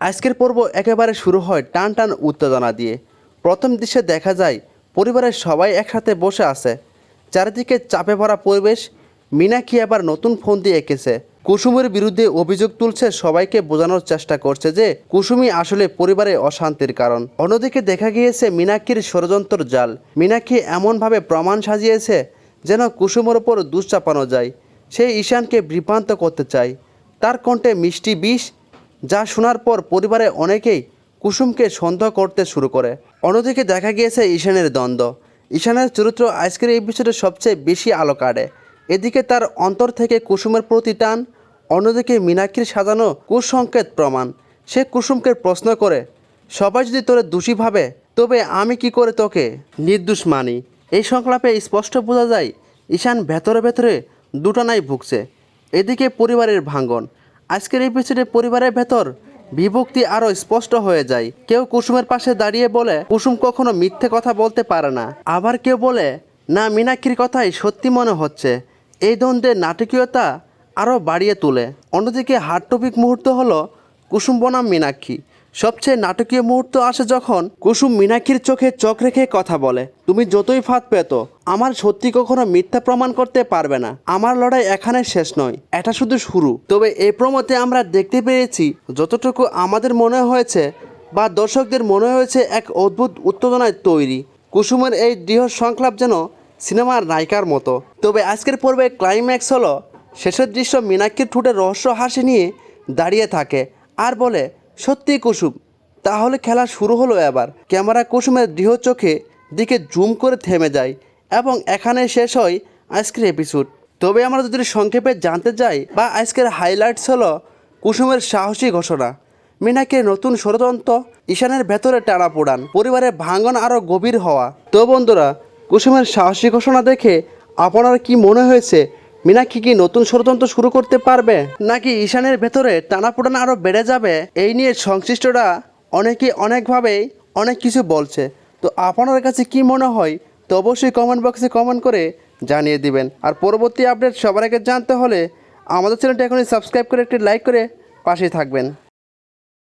আজকের পর্ব একেবারে শুরু হয় টান টান উত্তেজনা দিয়ে। প্রথম দৃশ্যে দেখা যায়, পরিবারের সবাই একসাথে বসে আছে। চারিদিকে চাপে ভরা পরিবেশ মিনাক্ষী আবার নতুন ফোন দিয়ে এঁকেছে? কুসুমের বিরুদ্ধে অভিযোগ তুলছে, সবাইকে বোঝানোর চেষ্টা করছে যে কুসুমি আসলে পরিবারে অশান্তির কারণ। অন্যদিকে দেখা গিয়েছে, মিনাক্ষীর ষড়যন্ত্র জাল। মীনাক্ষী এমনভাবে প্রমাণ সাজিয়েছে যেন কুসুমের ওপর দুষ চাপানো যায়। সে ঈশানকে বিভ্রান্ত করতে চায়। তার কণ্ঠে মিষ্টি বিষ যা শোনার পর পরিবারে অনেকেই কুসুমকে সন্দেহ করতে শুরু করে। অন্যদিকে দেখা গিয়েছে ঈশানের দ্বন্দ্ব। ঈশানের চরিত্র আজকের এই বিষয়টা সবচেয়ে বেশি আলো কাটে এদিকে তার অন্তর থেকে কুসুমের প্রতি টান, অন্যদিকে মীনাক্ষীর সাজানো কুসংকেত প্রমাণ। সে কুসুমকে প্রশ্ন করে, সবাই যদি তোরে দোষী ভাবে, তবে আমি কি করে তোকে নির্দোষ মানি? এই সংলাপে স্পষ্ট বোঝা যায়, ঈশান ভেতরে ভেতরে দুটানাই ভুগছে। এদিকে পরিবারের ভাঙ্গন আজকের এপিসোডে পরিবারের ভেতর বিভক্তি আরও স্পষ্ট হয়ে যায়। কেউ কুসুমের পাশে দাঁড়িয়ে বলে, কুসুম কখনো মিথ্যে কথা বলতে পারে না। আবার কেউ বলে, না, মিনাক্ষীর কথাই সত্যি মনে হচ্ছে। এই দ্বন্দ্বের নাটকীয়তা আরও বাড়িয়ে তোলে। অন্যদিকে হার্ট টপিক মুহূর্ত হলো কুসুম বনাম মীনাক্ষী। সবচেয়ে নাটকীয় মুহূর্ত আসে যখন কুসুম মিনাক্ষীর চোখে চোখ রেখে কথা বলে, তুমি যতই ফাঁদ পেত আমার সত্যি কখনো মিথ্যা প্রমাণ করতে পারবে না। আমার লড়াই এখানে শেষ নয়, এটা শুধু শুরু। তবে এই প্রমোতে আমরা দেখতে পেরেছি যতটুকু আমাদের মনে হয়েছে বা দর্শকদের মনে হয়েছে এক অদ্ভুত উত্তেজনায় তৈরি। কুসুমের এই দৃঢ় সংলাপ যেন সিনেমার নায়িকার মতো। তবে আজকের পর্বে ক্লাইম্যাক্স হলো, শেষের দৃশ্য মীনাক্ষীর ঠোঁটে রহস্য হাসি নিয়ে দাঁড়িয়ে থাকে। আর বলে সত্যি কুসুম, তাহলে খেলা শুরু হলো এবার। ক্যামেরা কুসুমের দৃঢ় চোখে দিকে জুম করে থেমে যায় এবং এখানে শেষ হয় আজকের এপিসোড তবে আমরা যদি সংক্ষেপে জানতে চাই বা আজকের হাইলাইটস হলো কুসুমের সাহসী ঘোষণা। মিনাকে নতুন ষড়যন্ত্র, ঈশানের ভেতরে টানা পোড়ান, পরিবারের ভাঙন আরও গভীর হওয়া। তো বন্ধুরা, কুসুমের সাহসী ঘোষণা দেখে আপনার কি মনে হয়েছে মিনাক্ষী কি নতুন ষড়যন্ত্র শুরু করতে পারবে? নাকি ঈশানের ভেতরে টানাপোড়ান আরও বেড়ে যাবে? এই নিয়ে সংশ্লিষ্টরা অনেকে অনেকভাবেই অনেক কিছু বলছে। তো আপনার কাছে কি মনে হয়, তো অবশ্যই কমেন্ট বক্সে কমেন্ট করে জানিয়ে দিবেন। আর পরবর্তী আপডেট সবার আগে জানতে হলে আমাদের চ্যানেলটা এখনই সাবস্ক্রাইব করে একটি লাইক করে পাশে থাকবেন।